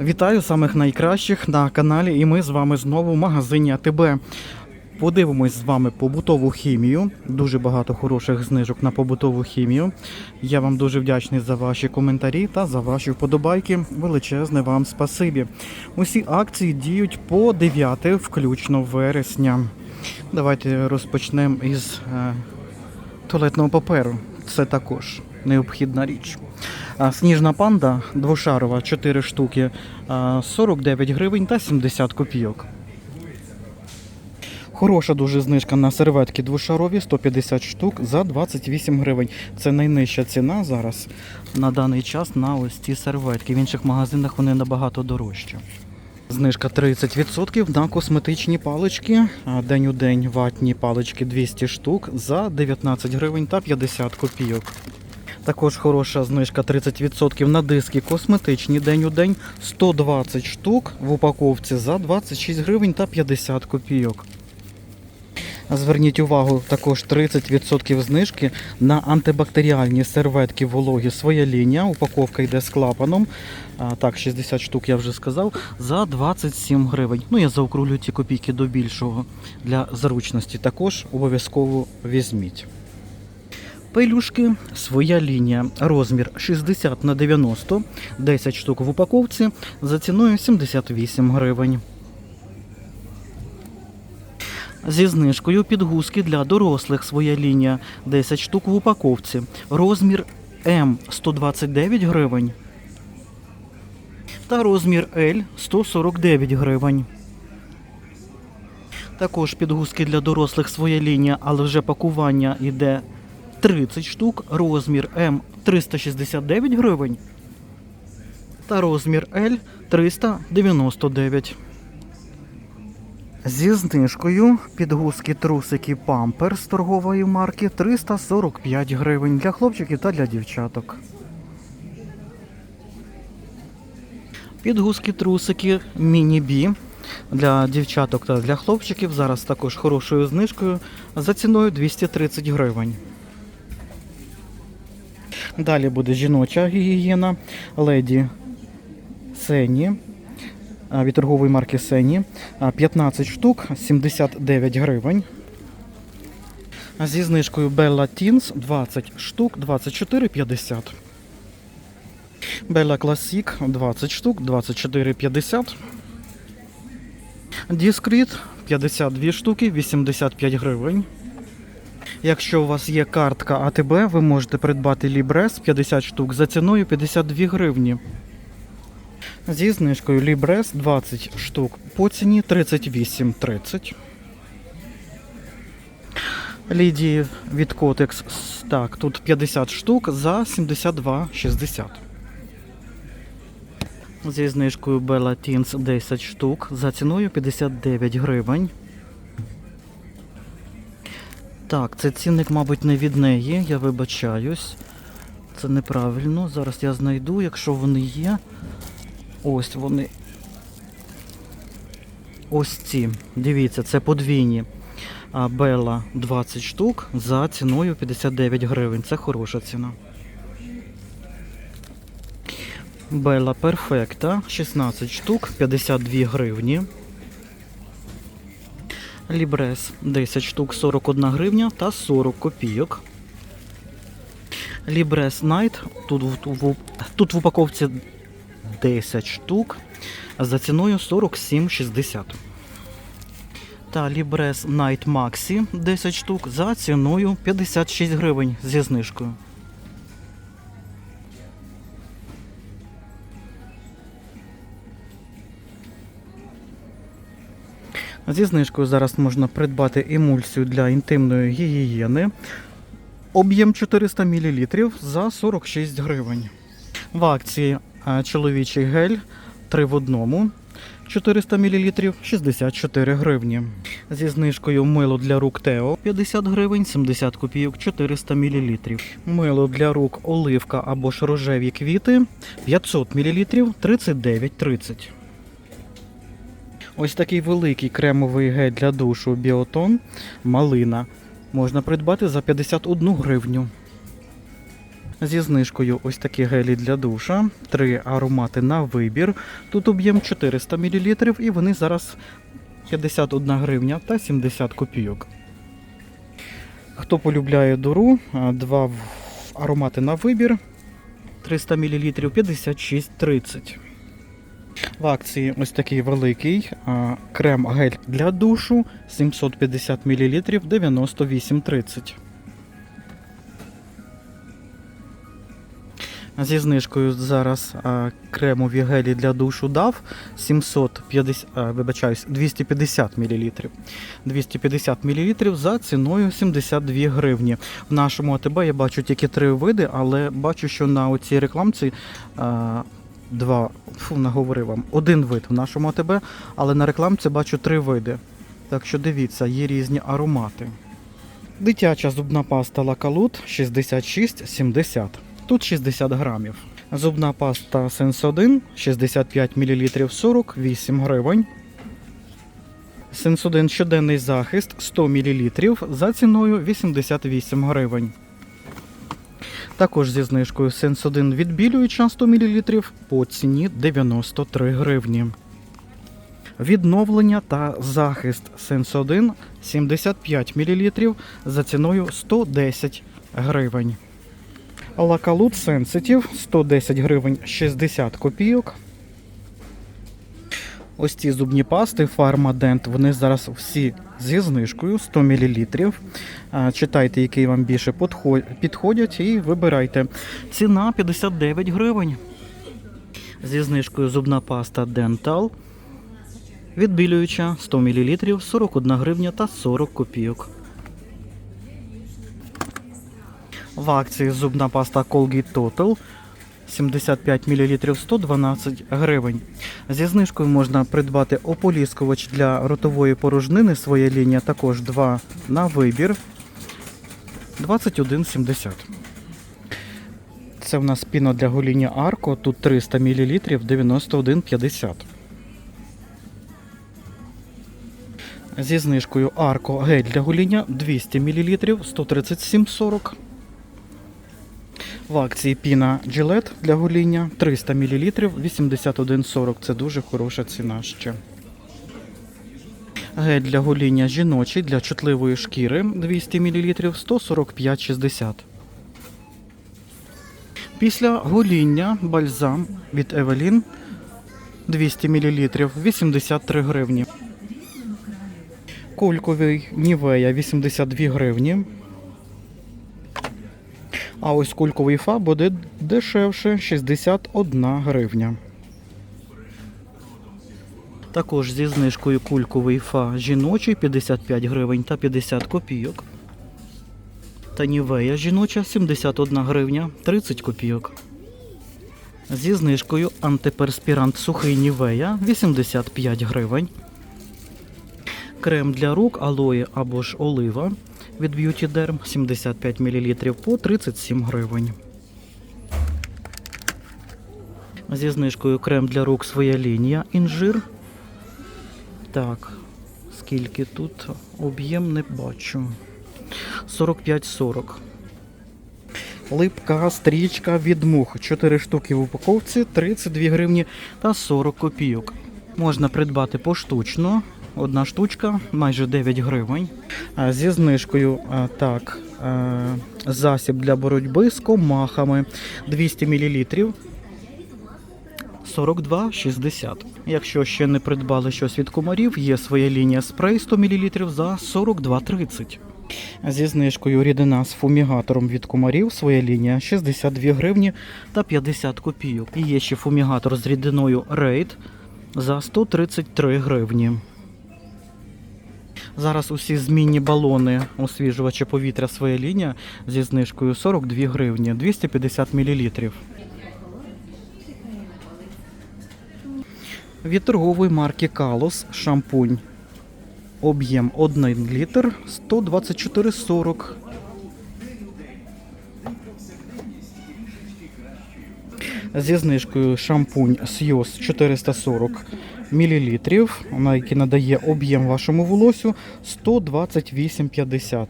Вітаю самих найкращих на каналі, і ми з вами знову в магазині АТБ. Подивимось з вами побутову хімію. Дуже багато хороших знижок на побутову хімію. Я вам дуже вдячний за ваші коментарі та за ваші вподобайки. Величезне вам спасибі. Усі акції діють по 9 включно вересня. Давайте розпочнемо із е, туалетного паперу. Це також необхідна річ. Сніжна панда двошарова 4 штуки 49 гривень та 70 копійок. Хороша дуже знижка на серветки двошарові 150 штук за 28 гривень. Це найнижча ціна зараз на даний час на ось ці серветки. В інших магазинах вони набагато дорожчі. Знижка 30% на косметичні палички. День у день ватні палички 200 штук за 19 гривень та 50 копійок. Також хороша знижка 30% на диски косметичні день у день 120 штук в упаковці за 26 гривень та 50 копійок. Зверніть увагу, також 30% знижки на антибактеріальні серветки вологі своя лінія. Упаковка йде з клапаном. Так, 60 штук я вже сказав, за 27 гривень. Ну, я заокруглю ті копійки до більшого для зручності. Також обов'язково візьміть. Пелюшки, своя лінія, розмір 60 на 90, 10 штук в упаковці за ціною 78 гривень. Зі знижкою підгузки для дорослих своя лінія 10 штук в упаковці. Розмір М 129 гривень. Та розмір L 149 гривень. Також підгузки для дорослих своя лінія, але вже пакування йде 30 штук, розмір М 369 гривень. Та розмір L 399. Зі знижкою підгузки трусики Пампер з торгової марки 345 гривень для хлопчиків та для дівчаток. Підгузки трусики міні-бі для дівчаток та для хлопчиків зараз також хорошою знижкою за ціною 230 гривень. Далі буде жіноча гігієна леді Сені від торгової марки Сені. 15 штук, 79 гривень. Зі знижкою Bella Teens 20 штук, 24,50. Bella Classic 20 штук, 24,50. Discreet 52 штуки, 85 гривень. Якщо у вас є картка АТБ, ви можете придбати Лібрес 50 штук за ціною 52 гривні. Зі знижкою Лібрес 20 штук по ціні 38,30. Лідії від Котекс, так, тут 50 штук за 72,60. Зі знижкою Bella Teens 10 штук за ціною 59 гривень. Так, це цінник, мабуть, не від неї, я вибачаюсь. Це неправильно. Зараз я знайду, якщо вони є. Ось вони. Ось ці. Дивіться, це подвійні. А Бела 20 штук за ціною 59 гривень. Це хороша ціна. Бела Перфекта 16 штук, 52 гривні. Лібрес 10 штук 41 гривня та 40 копійок. Лібрес Найт тут, в- тут в упаковці 10 штук за ціною 47,60. Та Лібрес Найт Maxi 10 штук за ціною 56 гривень зі знижкою. Зі знижкою зараз можна придбати емульсію для інтимної гігієни. Об'єм 400 мл за 46 гривень. В акції чоловічий гель 3 в одному 400 мл 64 гривні. Зі знижкою мило для рук Тео 50 гривень 70 копійок 400 мл. Мило для рук оливка або ж рожеві квіти 500 мл 39,30. Ось такий великий кремовий гель для душу Біотон малина можна придбати за 51 гривню. Зі знижкою ось такі гелі для душа, три аромати на вибір. Тут об'єм 400 мл і вони зараз 51 гривня та 70 копійок. Хто полюбляє дуру, два аромати на вибір 300 мл 56,30. В акції ось такий великий крем-гель для душу 750 мл 98,30. Зі знижкою зараз кремові гелі для душу дав 750, а, вибачаюсь, 250 мл. 250 мл за ціною 72 гривні. В нашому АТБ я бачу тільки три види, але бачу, що на оцій рекламці два, фу, наговорив вам, один вид в нашому АТБ, але на рекламці бачу три види. Так що дивіться, є різні аромати. Дитяча зубна паста Лакалут 66,70. Тут 60 грамів. Зубна паста Сенс 1 65 мл 48 гривень. Сенс 1 щоденний захист 100 мл за ціною 88 гривень. Також зі знижкою Сенс 1 відбілююча 100 мл по ціні 93 гривні. Відновлення та захист Сенс 1 75 мл за ціною 110 гривень. Лакалут Sensitive 110 гривень 60 копійок. Ось ці зубні пасти Pharmadent, вони зараз всі зі знижкою 100 мл. Читайте, який вам більше підходять, і вибирайте. Ціна 59 гривень. Зі знижкою зубна паста Dental. Відбілююча 100 мл 41 гривня та 40 копійок. В акції зубна паста Colgate Total 75 мл 112 гривень. Зі знижкою можна придбати ополіскувач для ротової порожнини. Своя лінія також 2 на вибір 21,70. Це в нас піно для гоління Арко. Тут 300 мл 91,50. Зі знижкою Арко гель для гоління 200 мл 137,40. В акції піна Gillette для гоління 300 мл 81,40. Це дуже хороша ціна ще. Гель для гоління жіночий для чутливої шкіри 200 мл 145,60. Після гоління бальзам від Evelyn 200 мл 83 гривні. Кульковий Нівея 82 гривні. А ось кульковий фа буде дешевше 61 гривня. Також зі знижкою кульковий фа жіночий 55 гривень та 50 копійок. Та нівея жіноча 71 гривня 30 копійок. Зі знижкою антиперспірант сухий нівея 85 гривень. Крем для рук алоє або ж олива від Beauty Derm 75 мл по 37 гривень. Зі знижкою крем для рук своя лінія інжир. Так, скільки тут об'єм не бачу. 45-40. Липка стрічка від мух. 4 штуки в упаковці, 32 гривні та 40 копійок. Можна придбати поштучно. Одна штучка, майже 9 гривень. Зі знижкою так, е, засіб для боротьби з комахами 200 мл. 42,60. Якщо ще не придбали щось від комарів, є своя лінія спрей 100 мл за 42,30. Зі знижкою рідина з фумігатором від комарів, своя лінія 62 гривні та 50 копійок. І є ще фумігатор з рідиною Raid за 133 гривні. Зараз усі змінні балони освіжувача повітря своя лінія зі знижкою 42 гривні 250 мл. Від торгової марки Калос шампунь. Об'єм 1 літр 124,40. Зі знижкою шампунь Сйоз 440 мл, який надає об'єм вашому волосю 128,50.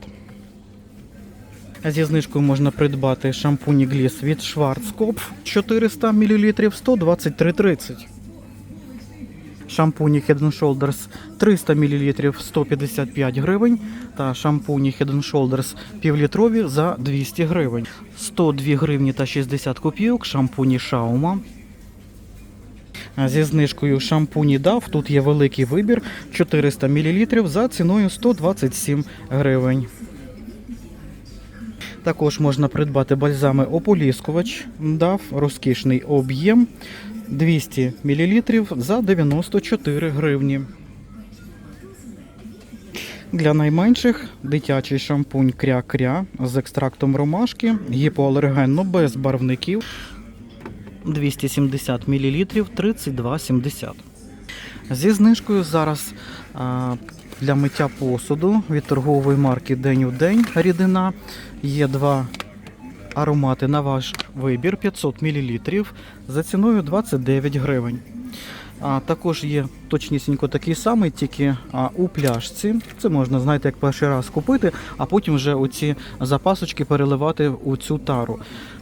Зі знижкою можна придбати шампунь Гліс від Schwarzkopf 400 мл 123,30. Шампуні Head Shoulders 300 мл 155 гривень та шампуні Head Shoulders півлітрові за 200 гривень. 102 гривні та 60 копійок шампуні Шаума. Зі знижкою шампуні DAF тут є великий вибір 400 мл за ціною 127 гривень. Також можна придбати бальзами ополіскувач DAF, розкішний об'єм 200 мл за 94 гривні. Для найменших дитячий шампунь кря-кря з екстрактом ромашки, гіпоалергенно без барвників 270 мл 32,70. Зі знижкою зараз а, для миття посуду від торгової марки День у день рідина є два аромати на ваш вибір 500 мл за ціною 29 гривень. А також є точнісінько такий самий, тільки а, у пляшці. Це можна, знаєте, як перший раз купити, а потім вже оці запасочки переливати у цю тару.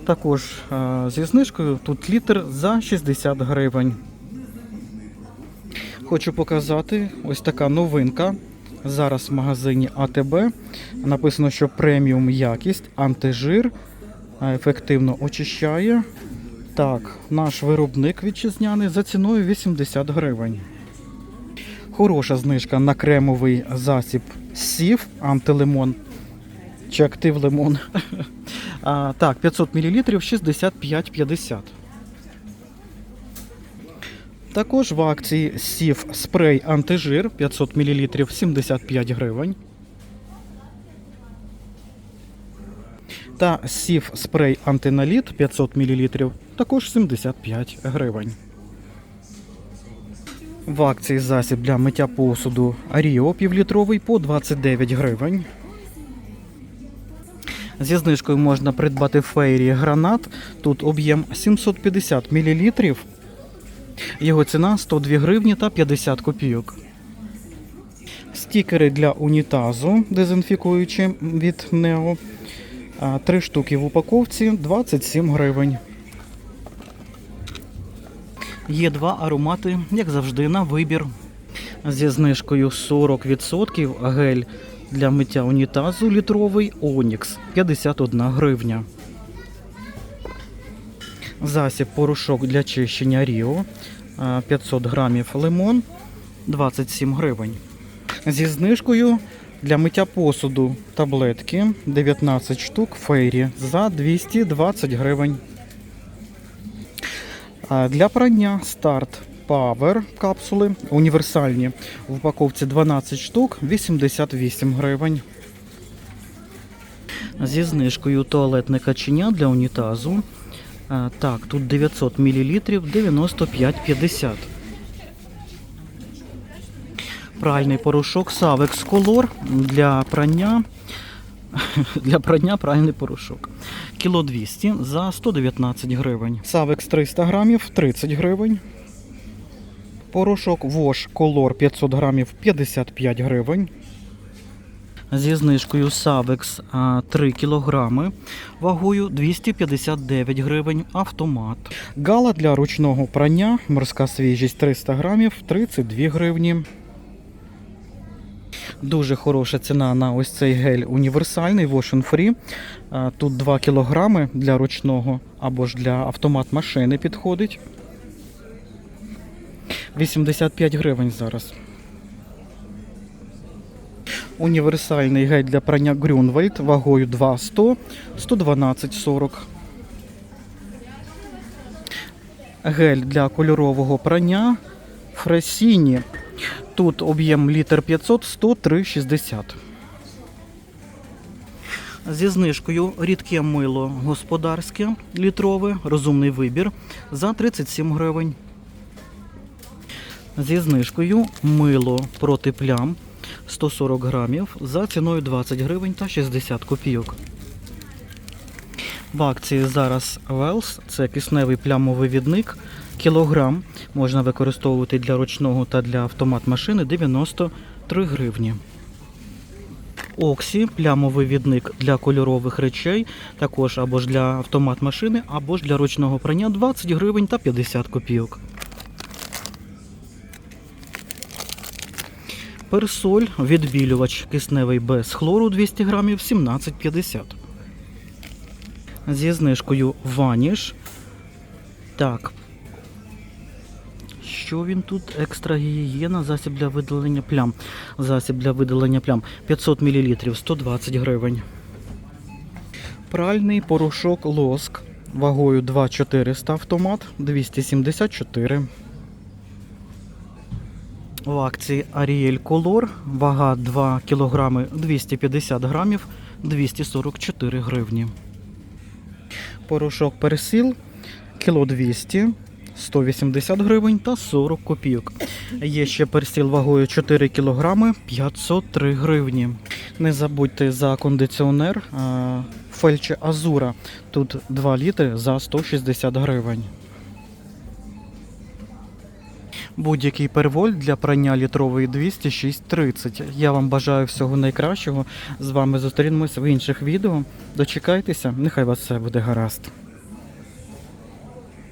Також а, зі знижкою тут літр за 60 гривень. Хочу показати ось така новинка. Зараз в магазині АТБ. Написано, що преміум якість, антижир, ефективно очищає. Так, наш виробник вітчизняний за ціною 80 гривень. Хороша знижка на кремовий засіб сів антилимон чи актив лимон. А, так, 500 мл 65,50. Також в акції сів спрей антижир 500 мл 75 гривень. Та сів спрей антиналіт 500 мл також 75 гривень. В акції засіб для миття посуду Ріо півлітровий по 29 гривень. Зі знижкою можна придбати фейрі гранат. Тут об'єм 750 мл. Його ціна 102 гривні та 50 копійок. Стікери для унітазу дезінфікуючі від Нео. Три штуки в упаковці 27 гривень. Є два аромати, як завжди, на вибір. Зі знижкою 40% гель для миття унітазу літровий Онікс 51 гривня. Засіб порошок для чищення Ріо 500 грамів лимон 27 гривень. Зі знижкою для миття посуду. Таблетки. 19 штук. Фейрі. За 220 гривень. Для прання. Старт. Power капсули. Універсальні. В упаковці 12 штук. 88 гривень. Зі знижкою туалетне каченя для унітазу. Так, тут 900 мл 95,50. Пральний порошок Savex Color для прання. Для прання пральний порошок. Кіло 200 за 119 гривень. Savex 300 грамів 30 гривень. Порошок Wash Color 500 грамів 55 гривень. Зі знижкою а, 3 кілограми вагою 259 гривень автомат. Гала для ручного прання, морська свіжість 300 грамів 32 гривні. Дуже хороша ціна на ось цей гель універсальний Wash Free. Тут 2 кілограми для ручного або ж для автомат машини підходить. 85 гривень зараз. Універсальний гель для прання Grünwald вагою 2,100, 112,40. Гель для кольорового прання Фресіні. Тут об'єм літр 500, 103,60. Зі знижкою рідке мило господарське літрове, розумний вибір за 37 гривень. Зі знижкою мило проти плям 140 грамів за ціною 20 гривень та 60 копійок. В акції зараз Wells, це кисневий плямовий відник. Кілограм можна використовувати для ручного та для автомат машини 93 гривні. Оксі, плямовий відник для кольорових речей, також або ж для автомат машини, або ж для ручного прання 20 гривень та 50 копійок. Персоль, відбілювач кисневий без хлору 200 грамів 17,50. Зі знижкою ваніш. Так. Що він тут? Екстра гігієна, засіб для видалення плям. Засіб для видалення плям 500 мл 120 гривень. Пральний порошок лоск вагою 2,400 автомат 274. В акції Ariel Color вага 2 кг 250 грамів 244 гривні. Порошок пересіл, кіло 200 180 гривень та 40 копійок. Є ще пересіл вагою 4 кг 503 гривні. Не забудьте за кондиціонер а, Фельче Азура. Тут 2 літри за 160 гривень. Будь-який первольт для прання літрової 206.30. Я вам бажаю всього найкращого. З вами зустрінемось в інших відео. Дочекайтеся, нехай вас все буде гаразд.